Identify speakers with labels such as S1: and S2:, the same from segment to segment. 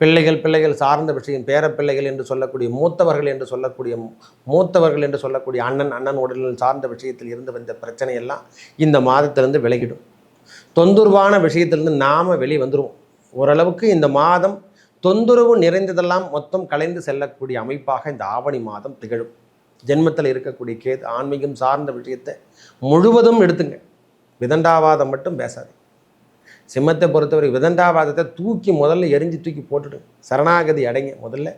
S1: பிள்ளைகள் பிள்ளைகள் சார்ந்த விஷயம் பேரப்பிள்ளைகள் என்று சொல்லக்கூடிய மூத்தவர்கள் என்று சொல்லக்கூடிய மூத்தவர்கள் என்று சொல்லக்கூடிய அண்ணன் அண்ணன் உடல்கள் சார்ந்த விஷயத்தில் இருந்து வந்த பிரச்சனையெல்லாம் இந்த மாதத்திலிருந்து விலகிடும். தொந்தரவான விஷயத்திலிருந்து நாம் வெளியே வந்துடுவோம் ஓரளவுக்கு இந்த மாதம் தொந்தரவு நிறைந்ததெல்லாம் மொத்தம் கலைந்து செல்லக்கூடிய அமைப்பாக இந்த ஆவணி மாதம் திகழும். ஜென்மத்தில் இருக்கக்கூடிய கேது ஆன்மீகம் சார்ந்த விஷயத்தை முழுவதும் எடுத்துங்க. விதண்டாவாதம் மட்டும் பேசாது சிம்மத்தை பொறுத்தவரை விதண்டாவாதத்தை தூக்கி முதல்ல எரிஞ்சு தூக்கி போட்டுடுங்க சரணாகதி அடைங்க. முதல்ல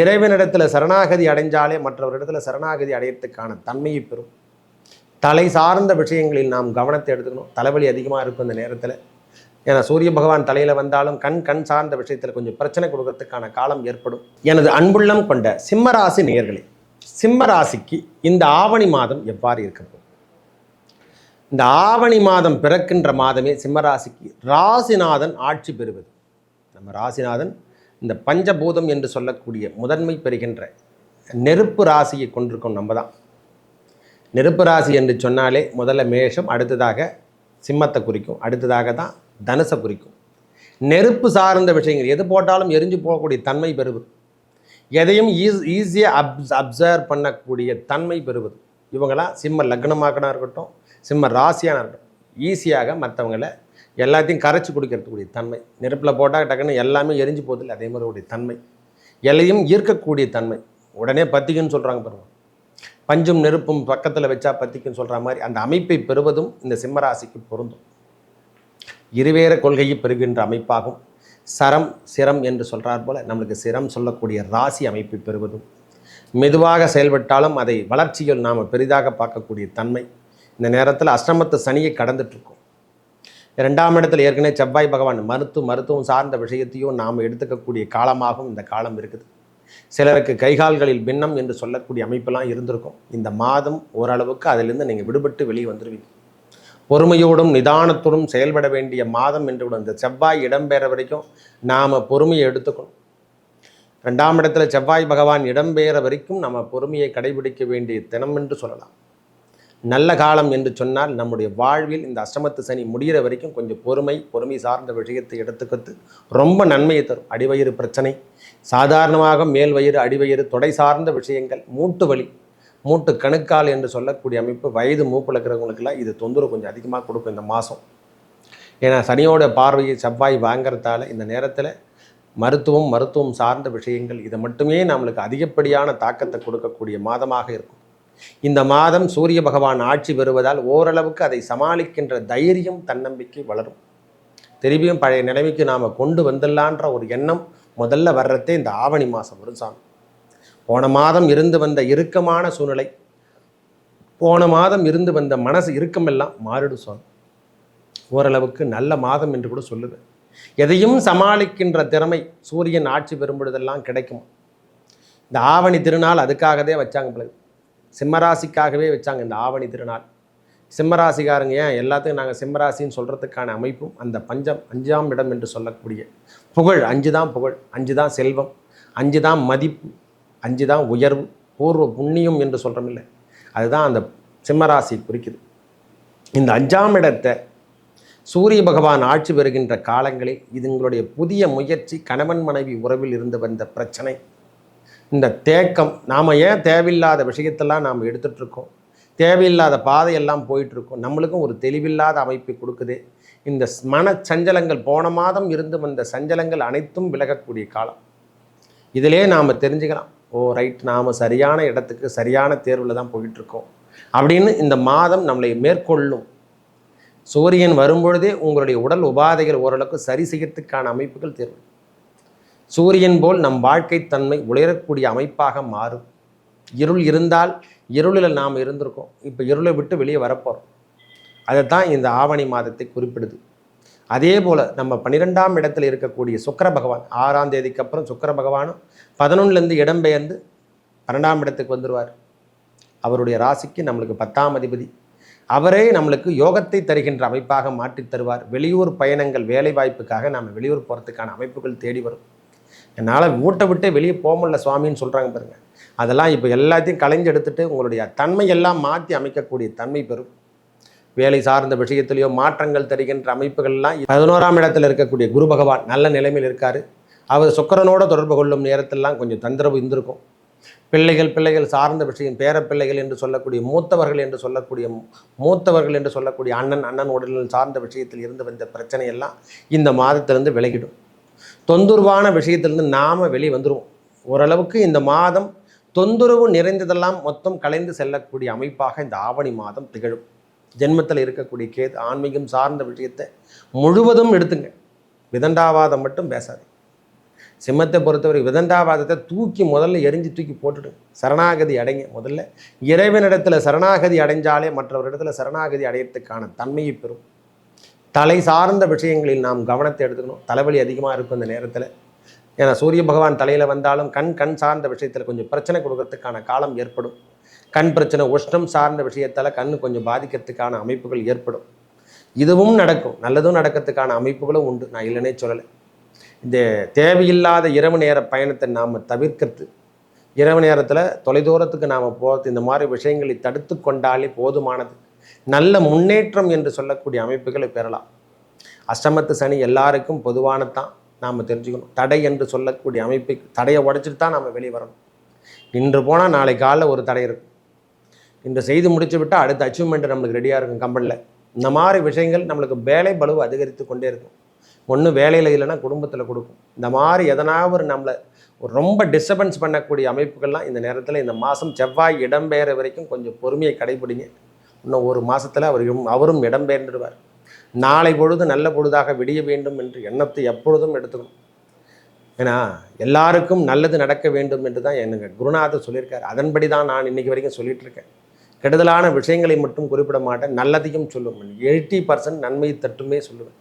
S1: இறைவனிடத்தில் சரணாகதி அடைஞ்சாலே மற்றவரிடத்தில் சரணாகதி அடையிறதுக்கான தன்மையை பெறும். தலை சார்ந்த விஷயங்களில் நாம் கவனத்தை எடுத்துக்கணும். தலைவலி அதிகமாக இருக்கும் இந்த நேரத்தில். ஏன்னா சூரிய பகவான் தலையில் வந்தாலும் கண் கண் சார்ந்த விஷயத்தில் கொஞ்சம் பிரச்சனை கொடுக்கறதுக்கான காலம் ஏற்படும். எனது அன்புள்ளம் கொண்ட சிம்மராசி நேர்களே சிம்மராசிக்கு இந்த ஆவணி மாதம் எவ்வாறு இருக்கிறது இந்த ஆவணி மாதம் பிறக்கின்ற மாதமே சிம்மராசிக்கு ராசிநாதன் ஆட்சி பெறுவது. நம்ம ராசிநாதன் இந்த பஞ்சபூதம் என்று சொல்லக்கூடிய முதன்மை பெறுகின்ற நெருப்பு ராசியை கொண்டிருக்கோம் நம்ம தான் நெருப்பு ராசி என்று சொன்னாலே முதல்ல மேஷம் அடுத்ததாக சிம்மத்தை குறிக்கும் அடுத்ததாக தான் தனுசை குறிக்கும். நெருப்பு சார்ந்த விஷயங்கள் எது போட்டாலும் எரிஞ்சு போகக்கூடிய தன்மை பெறுவது. எதையும் ஈஸ் ஈஸியாக அப்ஸ் அப்சர்வ் பண்ணக்கூடிய தன்மை பெறுவது. இவங்களாம் சிம்ம லக்னமாக்கனா இருக்கட்டும் சிம்ம ராசியான ஈஸியாக மற்றவங்களை எல்லாத்தையும் கரைச்சி குடிக்கிறதுக்கூடிய தன்மை. நெருப்பில் போட்டால் டக்குன்னு எல்லாமே எரிஞ்சு போதில்லை அதே மாதிரி உடைய தன்மை. எல்லையும் ஈர்க்கக்கூடிய தன்மை. உடனே பத்திக்குன்னு சொல்கிறாங்க பாருங்க. பஞ்சும் நெருப்பும் பக்கத்தில் வச்சா பத்திக்குன்னு சொல்கிற மாதிரி அந்த அமைப்பை பெறுவதும் இந்த சிம்மராசிக்கு பொருந்தும். இருவேற கொள்கையை பெறுகின்ற அமைப்பாகும். சரம் சிரம் என்று சொல்கிறார் போல் நம்மளுக்கு சிரம் சொல்லக்கூடிய ராசி அமைப்பை பெறுவதும். மெதுவாக செயல்பட்டாலும் அதை வளர்ச்சியில் நாம் பெரிதாக பார்க்கக்கூடிய தன்மை. இந்த நேரத்தில் அஷ்டமத்து சனியை கடந்துட்டுருக்கோம். இரண்டாம் இடத்துல ஏற்கனவே செவ்வாய் பகவான் மருத்துவ மருத்துவம் சார்ந்த விஷயத்தையும் நாம் எடுத்துக்கக்கூடிய காலமாகவும் இந்த காலம் இருக்குது. சிலருக்கு கைகால்களில் பின்னம் என்று சொல்லக்கூடிய அமைப்பெல்லாம் இருந்திருக்கும். இந்த மாதம் ஓரளவுக்கு அதிலிருந்து நீங்கள் விடுபட்டு வெளியே வந்துடுவீங்க பொறுமையோடும் நிதானத்தோடும் செயல்பட வேண்டிய மாதம் என்று இந்த செவ்வாய் இடம்பெற வரைக்கும் நாம் பொறுமையை எடுத்துக்கணும். ரெண்டாம் இடத்துல செவ்வாய் பகவான் இடம்பெயர வரைக்கும் நம்ம பொறுமையை கடைபிடிக்க வேண்டிய தினம் என்று சொல்லலாம். நல்ல காலம் என்று சொன்னால் நம்முடைய வாழ்வில் இந்த அஷ்டமத்து சனி முடிகிற வரைக்கும் கொஞ்சம் பொறுமை பொறுமை சார்ந்த விஷயத்தை எடுத்துக்கிறது ரொம்ப நன்மையை தரும். அடிவயிறு பிரச்சனை சாதாரணமாக மேல் வயிறு அடிவயிறு தொடை சார்ந்த விஷயங்கள் மூட்டு வலி மூட்டு கணுக்கால் என்று சொல்லக்கூடிய அமைப்பு வயது மூப்பில் இருக்கிறவங்களுக்கெல்லாம் இது தொந்தரவு கொஞ்சம் அதிகமாக கொடுக்கும் இந்த மாதம். ஏன்னா சனியோட பார்வையை செவ்வாய் வாங்கிறதால இந்த நேரத்தில் மருத்துவம் மருத்துவம் சார்ந்த விஷயங்கள் இதை மட்டுமே நம்மளுக்கு அதிகப்படியான தாக்கத்தை கொடுக்கக்கூடிய மாதமாக இருக்கும். இந்த மாதம் சூரிய பகவான் ஆட்சி பெறுவதால் ஓரளவுக்கு அதை சமாளிக்கின்ற தைரியம் தன்னம்பிக்கை வளரும். திரும்பியும் பழைய நிலைமைக்கு நாம் கொண்டு வந்துடலான்ற ஒரு எண்ணம் முதல்ல வர்றதே இந்த ஆவணி மாதம் வரும் சாமி. போன மாதம் இருந்து வந்த இறுக்கமான சூழ்நிலை போன மாதம் இருந்து வந்த மனசு இறுக்கமெல்லாம் மாறிடும் சாமி. ஓரளவுக்கு நல்ல மாதம் என்று கூட சொல்லுவேன் எதையும் சமாளிக்கின்ற திறமை சூரியன் ஆட்சி பெறும்பொழுதெல்லாம் கிடைக்கும்? இந்த ஆவணி திருநாள் அதுக்காகவே வச்சாங்க பிள்ளை சிம்மராசிக்காகவே வச்சாங்க இந்த ஆவணி திருநாள். சிம்மராசிக்காரங்க ஏன்? எல்லாத்துக்கும் நாங்கள் சிம்மராசின்னு சொல்கிறதுக்கான அமைப்பும் அந்த பஞ்சம் அஞ்சாம் இடம் என்று சொல்லக்கூடிய புகழ். அஞ்சு தான் புகழ் அஞ்சு தான் செல்வம் அஞ்சு தான் மதிப்பு அஞ்சு தான் உயர்வு பூர்வ புண்ணியம் என்று சொல்கிறோம் இல்லை. அதுதான் அந்த சிம்மராசி குறிக்குது. இந்த அஞ்சாம் இடத்தை சூரிய பகவான் ஆட்சி பெறுகின்ற காலங்களில் இதுங்களுடைய புதிய முயற்சி கணவன் மனைவி உறவில் இருந்து வந்த பிரச்சனை. இந்த தேக்கம் நாம் ஏன் தேவையில்லாத விஷயத்தெல்லாம் நாம் எடுத்துகிட்ருக்கோம் தேவையில்லாத பாதையெல்லாம் போயிட்டுருக்கோம் நம்மளுக்கும் ஒரு தெளிவில்லாத அமைப்பை கொடுக்குது. இந்த ஸ் மன சஞ்சலங்கள் போன மாதம் இருந்து வந்த சஞ்சலங்கள் அனைத்தும் விலகக்கூடிய காலம். இதிலே நாம் தெரிஞ்சுக்கலாம். ஓ ரைட் நாம் சரியான இடத்துக்கு சரியான தேர்வில் தான் போயிட்டுருக்கோம் அப்படின்னு இந்த மாதம் நம்மளை மேற்கொள்ளும். சூரியன் வரும்பொழுதே உங்களுடைய உடல் உபாதைகள் ஓரளவுக்கு சரி செய்யறதுக்கான அமைப்புகள் தேர்வு சூரியன் போல் நம் வாழ்க்கை தன்மை உயரக்கூடிய அமைப்பாக மாறும். இருள் இருந்தால் இருளில் நாம் இருந்திருக்கோம். இப்போ இருளை விட்டு வெளியே வரப்போகிறோம் அதைத்தான் இந்த ஆவணி மாதத்தை குறிப்பிடுது. அதே போல் நம்ம பன்னிரெண்டாம் இடத்துல இருக்கக்கூடிய சுக்கிர பகவான் ஆறாம் தேதிக்கு அப்புறம் சுக்கர பகவானும் பதினொன்றுலேருந்து இடம்பெயர்ந்து பன்னெண்டாம் இடத்துக்கு வந்துடுவார் அவருடைய ராசிக்கு நம்மளுக்கு பத்தாம் அதிபதி. அவரே நம்மளுக்கு யோகத்தை தருகின்ற அமைப்பாக மாற்றித் தருவார். வெளியூர் பயணங்கள் வேலை வாய்ப்புக்காக நாம் வெளியூர் போகிறதுக்கான அமைப்புகள் தேடி வரும். என்னால் மூட்டை விட்டு வெளியே போக முடியல சுவாமின்னு சொல்கிறாங்க பாருங்கள் அதெல்லாம் இப்போ எல்லாத்தையும் களைஞ்சு எடுத்துகிட்டு உங்களுடைய தன்மையெல்லாம் மாற்றி அமைக்கக்கூடிய தன்மை பெறும். வேலை சார்ந்த விஷயத்திலேயோ மாற்றங்கள் தருகின்ற அமைப்புகள்லாம் பதினோராம் இடத்துல இருக்கக்கூடிய குரு பகவான் நல்ல நிலைமையில் இருக்கார். அவர் சுக்கரனோட தொடர்பு கொள்ளும் நேரத்திலலாம் கொஞ்சம் தந்தரவு இருந்திருக்கும். பிள்ளைகள் பிள்ளைகள் சார்ந்த விஷயம் பேரப்பிள்ளைகள் என்று சொல்லக்கூடிய மூத்தவர்கள் என்று சொல்லக்கூடிய மூத்தவர்கள் என்று சொல்லக்கூடிய அண்ணன் அண்ணன் உடலில் சார்ந்த விஷயத்தில் இருந்து வந்த பிரச்சனையெல்லாம் இந்த மாதத்திலிருந்து விலகிடும். தொந்தரவான விஷயத்திலிருந்து நாம் வெளியே வந்துடுவோம் ஓரளவுக்கு இந்த மாதம் தொந்தரவு நிறைந்ததெல்லாம் மொத்தம் கலைந்து செல்லக்கூடிய அமைப்பாக இந்த ஆவணி மாதம் திகழும். ஜென்மத்தில் இருக்கக்கூடிய கேது ஆன்மீகம் சார்ந்த விஷயத்தை முழுவதும் எடுத்துங்க. விதண்டாவாதம் மட்டும் பேசாது. சிம்மத்தை பொறுத்தவரை விதண்டாவாதத்தை தூக்கி முதல்ல எரிஞ்சு தூக்கி போட்டுடுங்க சரணாகதி அடைங்க. முதல்ல இறைவனிடத்தில் சரணாகதி அடைஞ்சாலே மற்றவரிடத்தில் சரணாகதி அடையிறதுக்கான தன்மையை பெறும். தலை சார்ந்த விஷயங்களில் நாம் கவனத்தை எடுத்துக்கணும். தலைவலி அதிகமாக இருக்கும் அந்த நேரத்தில். ஏன்னா சூரிய பகவான் தலையில் வந்தாலும் கண் கண் சார்ந்த விஷயத்தில் கொஞ்சம் பிரச்சனை கொடுக்கறதுக்கான காலம் ஏற்படும். கண் பிரச்சனை உஷ்ணம் சார்ந்த விஷயத்தால் கண் கொஞ்சம் பாதிக்கிறதுக்கான அமைப்புகள் ஏற்படும். இதுவும் நடக்கும். நல்லதும் நடக்கிறதுக்கான அமைப்புகளும் உண்டு. நான் இல்லைன்னே சொல்லலை. இந்த தேவையில்லாத இரவு நேர பயணத்தை நாம் தவிர்க்கிறது. இரவு நேரத்தில் தொலைதூரத்துக்கு நாம் போகிறது இந்த மாதிரி விஷயங்களை தடுத்து கொண்டாலே போதுமானது. நல்ல முன்னேற்றம் என்று சொல்லக்கூடிய அமைப்புகளை பெறலாம். அஷ்டமத்து சனி எல்லாருக்கும் பொதுவானதான் நாம் தெரிஞ்சுக்கணும். தடை என்று சொல்லக்கூடிய அமைப்பு தடையை உடைச்சிட்டு தான் நாம் வெளியே வரணும். இன்று போனால் நாளை காலைல ஒரு தடை இருக்கும். இன்று செய்து முடிச்சு விட்டால் அடுத்த அச்சீவ்மெண்ட் நம்மளுக்கு ரெடியாக இருக்கும் கம்பெனியில் இந்த மாதிரி விஷயங்கள் நம்மளுக்கு வேலை பலுவை அதிகரித்து கொண்டே இருக்கும். ஒன்று வேலையில் இல்லைன்னா குடும்பத்தில் கொடுக்கும். இந்த மாதிரி எதனாவது ஒரு நம்மளை ஒரு ரொம்ப டிஸ்டர்பன்ஸ் பண்ணக்கூடிய அமைப்புகள்லாம் இந்த நேரத்தில் இந்த மாதம் செவ்வாய் இடம்பெயர வரைக்கும் கொஞ்சம் பொறுமையை கடைபிடிங்க. இன்னும் ஒரு மாதத்தில் அவர் அவரும் இடம்பெயர்ந்துடுவார் நாளை பொழுது நல்ல பொழுதாக விடிய வேண்டும் என்று எண்ணத்தை எப்பொழுதும் எடுத்துக்கணும். ஏன்னா எல்லாருக்கும் நல்லது நடக்க வேண்டும் என்று தான் எனக்கு குருநாதர் சொல்லியிருக்கார். அதன்படி தான் நான் இன்னைக்கு வரைக்கும் சொல்லிகிட்ருக்கேன் இருக்கேன் கெடுதலான விஷயங்களை மட்டும் குறிப்பிட மாட்டேன். நல்லதையும் சொல்லுவேன். எயிட்டி பர்சன்ட் நன்மை தட்டுமே சொல்லுவேன்.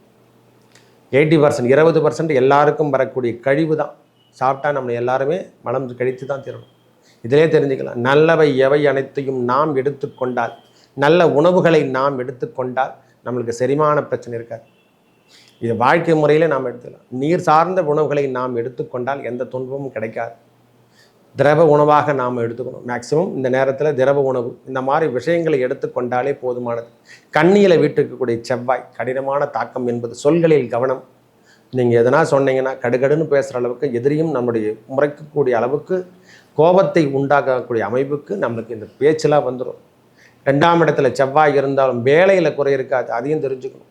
S1: எயிட்டி பர்சன்ட் இருபது பர்சன்ட் எல்லாருக்கும் வரக்கூடிய கழிவு தான். சாப்பிட்டா நம்ம எல்லாருமே மலம் கழித்து தான் தீரணும். இதிலே தெரிஞ்சுக்கலாம். நல்லவை எவை அனைத்தையும் நாம் எடுத்துக்கொண்டால் நல்ல உணவுகளை நாம் எடுத்துக்கொண்டால் நம்மளுக்கு செரிமான பிரச்சனை இருக்காது. இது வாழ்க்கை முறையில் நாம் எடுத்துக்கலாம். நீர் சார்ந்த உணவுகளை நாம் எடுத்துக்கொண்டால் எந்த துன்பமும் கிடைக்காது. திரவ உணவாக நாம் எடுத்துக்கணும். மேக்சிமம் இந்த நேரத்தில் திரவ உணவு இந்த மாதிரி விஷயங்களை எடுத்துக்கொண்டாலே போதுமானது. கண்ணியில் வீட்டிருக்கக்கூடிய செவ்வாய் கடினமான தாக்கம் என்பது சொல்களில் கவனம். நீங்கள் எதனா சொன்னீங்கன்னா கடுகடுன்னு பேசுகிற அளவுக்கு எதிரியும் நம்முடைய முறைக்கக்கூடிய அளவுக்கு கோபத்தை உண்டாக்கக்கூடிய அமைப்புக்கு நம்மளுக்கு இந்த பேச்செல்லாம் வந்துடும் ரெண்டாம் இடத்துல செவ்வாய் இருந்தாலும் வேலையில் குறை இருக்காது அதையும் தெரிஞ்சுக்கணும்.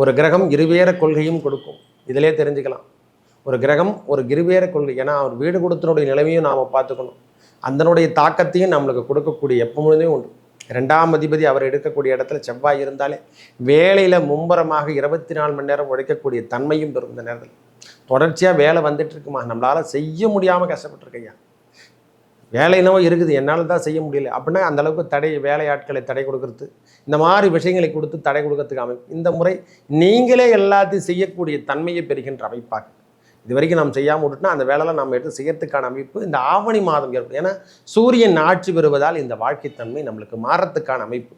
S1: ஒரு கிரகம் இருவேற கொள்கையும் கொடுக்கும். இதிலே தெரிஞ்சுக்கலாம். ஒரு கிரகம் ஒரு கிருவேற கொள்கை ஏன்னா அவர் வீடு கொடுத்தனுடைய நிலைமையும் நாம் பார்த்துக்கணும். அதனுடைய தாக்கத்தையும் நம்மளுக்கு கொடுக்கக்கூடிய எப்பொழுதுமே உண்டு. ரெண்டாம் அதிபதி அவர் எடுக்கக்கூடிய இடத்துல செவ்வாய் இருந்தாலே வேலையில் மும்பரமாக இருபத்தி நாலு மணி நேரம் உழைக்கக்கூடிய தன்மையும் பெறும் இந்த நேரத்தில். தொடர்ச்சியாக வேலை வந்துட்டு இருக்குமா? நம்மளால் செய்ய முடியாமல் கஷ்டப்பட்டுருக்கையா வேலை என்னவோ இருக்குது என்னால் தான் செய்ய முடியல. அப்படின்னா அந்த அளவுக்கு தடை வேலையாட்களை தடை கொடுக்கறது இந்த மாதிரி விஷயங்களை கொடுத்து தடை கொடுக்கறதுக்கு அமைப்பு இந்த முறை நீங்களே எல்லாத்தையும் செய்யக்கூடிய தன்மையை பெறுகின்ற அமைப்பாக இது வரைக்கும் நாம் செய்யாமல் விட்டுனா அந்த வேலைலாம் நம்ம எடுத்து செய்யறதுக்கான அமைப்பு இந்த ஆவணி மாதம் ஏற்படும். ஏன்னா சூரியன் ஆட்சி பெறுவதால் இந்த வாழ்க்கைத்தன்மை நம்மளுக்கு மாறத்துக்கான அமைப்பு.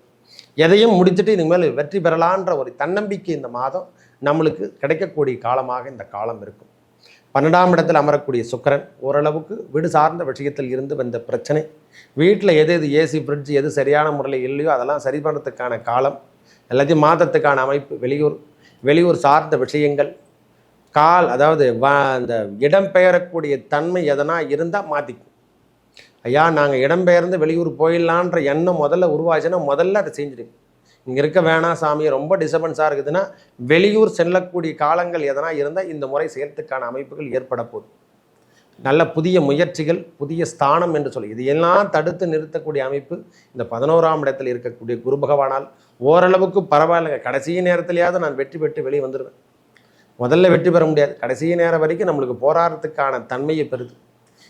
S1: எதையும் முடிச்சுட்டு இனிமேல் வெற்றி பெறலான்ற ஒரு தன்னம்பிக்கை இந்த மாதம் நம்மளுக்கு கிடைக்கக்கூடிய காலமாக இந்த காலம் இருக்கும். பன்னெண்டாம் இடத்தில் அமரக்கூடிய சுக்கரன் ஓரளவுக்கு வீடு சார்ந்த விஷயத்தில் இருந்து வந்த பிரச்சனை. வீட்டில் எது எது ஏசி ஃப்ரிட்ஜ் எது சரியான முறையில் இல்லையோ அதெல்லாம் சரி பண்ணுறதுக்கான காலம் எல்லாத்தையும் மாற்றத்துக்கான அமைப்பு வெளியூர் வெளியூர் சார்ந்த விஷயங்கள் கால் அதாவது வ அந்த இடம்பெயரக்கூடிய தன்மை எதனா இருந்தால் மாற்றிக்கும் ஐயா நாங்கள் இடம்பெயர்ந்து வெளியூர் போயிடலான்ற எண்ணம் முதல்ல உருவாச்சுன்னா முதல்ல அதை செஞ்சுடுங்க இங்கே இருக்க வேணாம் சாமி ரொம்ப டிஸ்டர்பன்ஸாக இருக்குதுன்னா வெளியூர் செல்லக்கூடிய காலங்கள் எதனா இருந்தால் இந்த முறை செய்யறதுக்கான அமைப்புகள் ஏற்பட போகுது. நல்ல புதிய முயற்சிகள் புதிய ஸ்தானம் என்று சொல்லி இது எல்லாம் தடுத்து நிறுத்தக்கூடிய அமைப்பு இந்த பதினோராம் இடத்தில் இருக்கக்கூடிய குரு பகவானால். ஓரளவுக்கு பரவாயில்லைங்க. கடைசி நேரத்திலேயாவது நான் வெற்றி பெற்று வெளியே வந்துடுவேன் முதல்ல வெற்றி பெற முடியாது. கடைசி நேரம் வரைக்கும் நம்மளுக்கு போராடுறதுக்கான தன்மையை பெறுது.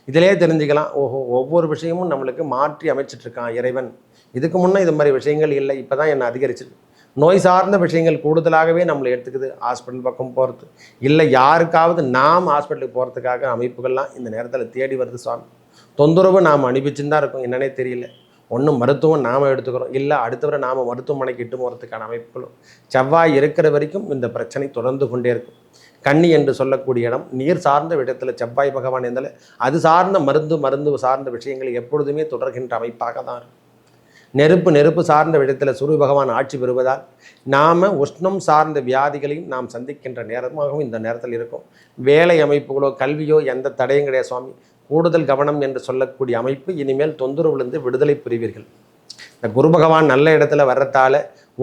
S1: இதிலே தெரிஞ்சுக்கலாம். ஓஹோ ஒவ்வொரு விஷயமும் நம்மளுக்கு மாற்றி அமைச்சிட்டு இருக்கான் இறைவன். இதுக்கு முன்னே இது மாதிரி விஷயங்கள் இல்லை இப்போ தான் என்னை அதிகரிச்சிருக்கு. நோய் சார்ந்த விஷயங்கள் கூடுதலாகவே நம்மளை எடுத்துக்குது ஹாஸ்பிட்டல் பக்கம் போகிறது இல்லை யாருக்காவது நாம் ஹாஸ்பிட்டலுக்கு போகிறதுக்காக அமைப்புகள்லாம் இந்த நேரத்தில் தேடி வருது சுவாமி தொந்தரவு நாம் அனுப்பிச்சுன்னு தான் இருக்கும் என்னன்னே தெரியல. ஒன்றும் மருத்துவம் நாம் எடுத்துக்கிறோம் இல்லை அடுத்தவரை நாம் மருத்துவமனைக்கு இட்டு போகிறதுக்கான அமைப்புகளும். செவ்வாய் இருக்கிற வரைக்கும் இந்த பிரச்சனை தொடர்ந்து கொண்டே இருக்கும். கன்னி என்று சொல்லக்கூடிய இடம் நீர் சார்ந்த இடத்தில் செவ்வாய் பகவான் இருந்தால் அது சார்ந்த மருந்து மருந்து சார்ந்த விஷயங்கள் எப்பொழுதுமே தொடர்கின்ற அமைப்பாக தான் இருக்கும். நெருப்பு நெருப்பு சார்ந்த இடத்தில் சூரிய பகவான் ஆட்சி பெறுவதால் நாம் உஷ்ணம் சார்ந்த வியாதிகளையும் நாம் சந்திக்கின்ற நேரமாகவும் இந்த நேரத்தில் இருக்கும். வேலை அமைப்புகளோ கல்வியோ எந்த தடையும் கிடையாது சுவாமி. கூடுதல் கவனம் என்று சொல்லக்கூடிய அமைப்பு இனிமேல் தொந்தரவுலேருந்து விடுதலை புரிவீர்கள். இந்த குரு பகவான் நல்ல இடத்துல வர்றதால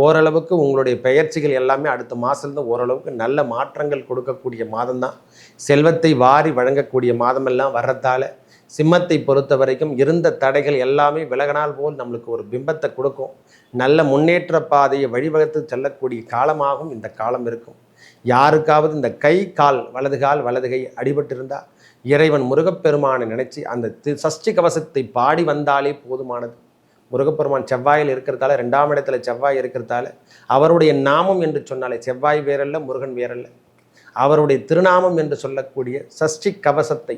S1: ஓரளவுக்கு உங்களுடைய பெயர்ச்சிகள் எல்லாமே அடுத்த மாதத்துலேருந்து ஓரளவுக்கு நல்ல மாற்றங்கள் கொடுக்கக்கூடிய மாதம்தான். செல்வத்தை வாரி வழங்கக்கூடிய மாதமெல்லாம் வர்றதால சிம்மத்தை பொறுத்த வரைக்கும் இருந்த தடைகள் எல்லாமே விலகனால் போல் நம்மளுக்கு ஒரு பிம்பத்தை கொடுக்கும். நல்ல முன்னேற்ற பாதையை வழிவகுத்து செல்லக்கூடிய காலமாகவும் இந்த காலம் இருக்கும். யாருக்காவது இந்த கை கால் வலது கால் வலது கை அடிபட்டிருந்தா இறைவன் முருகப்பெருமானை நினைச்சு அந்த சஷ்டி கவசத்தை பாடி வந்தாலே போதுமானது. முருகப்பெருமான் செவ்வாயில் இருக்கிறதால ரெண்டாம் இடத்துல செவ்வாய் இருக்கிறதால அவருடைய நாமம் என்று சொன்னாலே செவ்வாய் வேறல்ல முருகன் வேறல்ல. அவருடைய திருநாமம் என்று சொல்லக்கூடிய சஷ்டி கவசத்தை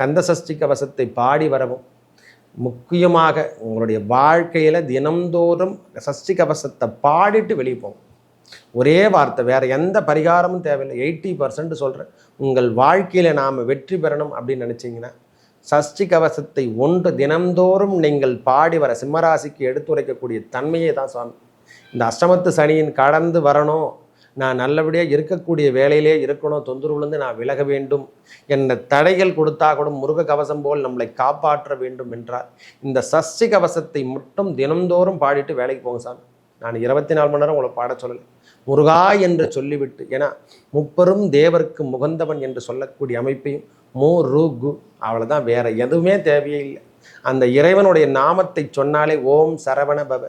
S1: கந்த சஷ்டி கவசத்தை பாடி வரவும். முக்கியமாக உங்களுடைய வாழ்க்கையில் தினம்தோறும் சஷ்டி கவசத்தை பாடிட்டு வெளியே போகும். ஒரே வார்த்தை வேறு எந்த பரிகாரமும் தேவையில்லை. எயிட்டி பர்சன்ட் சொல்கிறேன் உங்கள் வாழ்க்கையில் நாம் வெற்றி பெறணும் அப்படின்னு நினச்சிங்கன்னா சஷ்டி கவசத்தை ஒன்று தினம்தோறும் நீங்கள் பாடி வர சிம்மராசிக்கு எடுத்துரைக்கக்கூடிய தன்மையே தான் சுவாமி. இந்த அஷ்டமத்து சனியின் கடந்து வரணும் நான் நல்லபடியாக இருக்கக்கூடிய வேலையிலே இருக்கணும் தொந்தரவுலேருந்து நான் விலக வேண்டும் என்ன தடைகள் கொடுத்தா கூட முருக கவசம் போல் நம்மளை காப்பாற்ற வேண்டும் என்றார். இந்த சஷ்டி கவசத்தை மட்டும் தினந்தோறும் பாடிட்டு வேலைக்கு போங்க சாமி. நான் இருபத்தி நாலு மணி நேரம் உங்களை பாட சொல்லலை. முருகா என்று சொல்லிவிட்டு ஏன்னா முப்பெரும் தேவருக்கு முகந்தவன் என்று சொல்லக்கூடிய அமைப்பையும் மு ரூ கு அவ்வளோதான் வேற எதுவுமே தேவையே இல்லை. அந்த இறைவனுடைய நாமத்தை சொன்னாலே ஓம் சரவண பவ.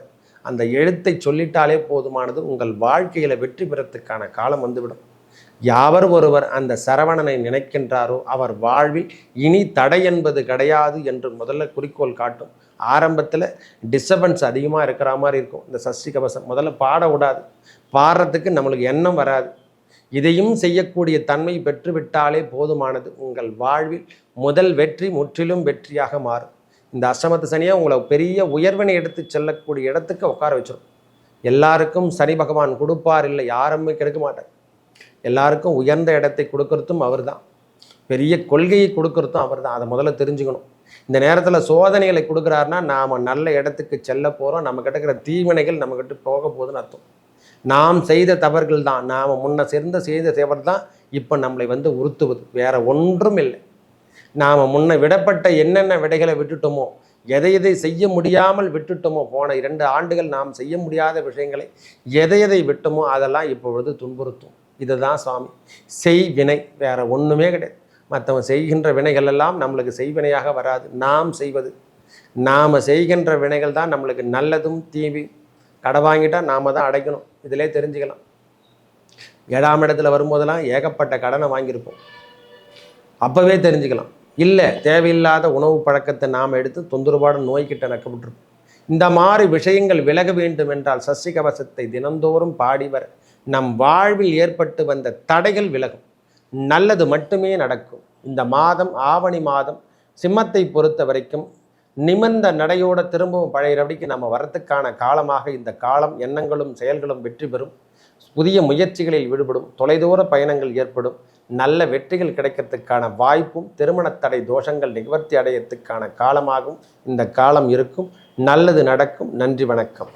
S1: அந்த எழுத்தை சொல்லிட்டாலே போதுமானது. உங்கள் வாழ்க்கையில் வெற்றி பெறத்துக்கான காலம் வந்துவிடும். யாவர் ஒருவர் அந்த சரவணனை நினைக்கின்றாரோ அவர் வாழ்வில் இனி தடை என்பது கிடையாது என்று முதல்ல குறிக்கோள் காட்டும். ஆரம்பத்தில் டிஸ்டர்பன்ஸ் அதிகமாக இருக்கிற மாதிரி இருக்கும். இந்த சஷ்டி கவசம் முதல்ல பாட விடாது. பாடுறதுக்கு நம்மளுக்கு எண்ணம் வராது. இதையும் செய்யக்கூடிய தன்மை பெற்றுவிட்டாலே போதுமானது. உங்கள் வாழ்வில் முதல் வெற்றி முற்றிலும் வெற்றியாக மாறும். இந்த அஷ்டமத்து சனியாக உங்களை பெரிய உயர்வினை எடுத்து செல்லக்கூடிய இடத்துக்கு உட்கார வச்சிடும் எல்லாருக்கும் சனி பகவான் கொடுப்பார் இல்லை யாருமே கெடுக்க மாட்டார். எல்லாருக்கும் உயர்ந்த இடத்தை கொடுக்கறதும் அவர்தான். பெரிய கொள்கையை கொடுக்கறதும் அவர் தான் அதை முதல்ல தெரிஞ்சுக்கணும். இந்த நேரத்தில் சோதனைகளை கொடுக்குறாருன்னா நாம் நல்ல இடத்துக்கு செல்ல போகிறோம் நம்ம கிட்ட இருக்கிற தீவினைகள் நம்மக்கிட்ட போக போகுதுன்னு அர்த்தம். நாம் செய்த தவறுகள் தான் நாம் முன்ன சேர்ந்த செய்த தவறு தான் இப்போ நம்மளை வந்து உறுத்துவது வேற ஒன்றும் இல்லை. நாம் முன்ன விடப்பட்ட என்னென்ன விடைகளை விட்டுட்டோமோ எதை எதை செய்ய முடியாமல் விட்டுட்டோமோ போன இரண்டு ஆண்டுகள் நாம் செய்ய முடியாத விஷயங்களை எதை எதை விட்டோமோ அதெல்லாம் இப்பொழுது துன்புறுத்தும். இதுதான் சுவாமி. செய் வினை வேற ஒன்றுமே கிடையாது. மற்றவன் செய்கின்ற வினைகள் எல்லாம் நம்மளுக்கு செய்வினையாக வராது. நாம் செய்வது. நாம் செய்கின்ற வினைகள் தான் நம்மளுக்கு நல்லதும் தீவி கடை வாங்கிட்டால் நாம் தான் அடைக்கணும். இதிலே தெரிஞ்சுக்கலாம். ஏழாம் இடத்துல வரும்போதெல்லாம் ஏகப்பட்ட கடனை வாங்கியிருப்போம். அப்போவே தெரிஞ்சுக்கலாம். இல்லை தேவையில்லாத உணவு பழக்கத்தை நாம் எடுத்து தொந்தரவாடு நோய்கிட்ட நக்கப்பட்டிருப்போம் இந்த மாதிரி விஷயங்கள் விலக வேண்டும் என்றால் சஷ்டி கவசத்தை தினந்தோறும் பாடி வர நம் வாழ்வில் ஏற்பட்டு வந்த தடைகள் விலகும். நல்லது மட்டுமே நடக்கும். இந்த மாதம் ஆவணி மாதம் சிம்மத்தை பொறுத்த வரைக்கும் நிமிர்ந்த நடையோட திரும்பவும் பழைய ரடிக்கு நம்ம வரத்துக்கான காலமாக இந்த காலம் எண்ணங்களும் செயல்களும் வெற்றி பெறும். புதிய முயற்சிகளில் விடுபடும் தொலைதூர பயணங்கள் ஏற்படும். நல்ல வெற்றிகள் கிடைக்கிறதுக்கான வாய்ப்பும் திருமணத்தடை தோஷங்கள் நிவர்த்தி அடையத்துக்கான காலமாகவும் இந்த காலம் இருக்கும். நல்லது நடக்கும். நன்றி வணக்கம்.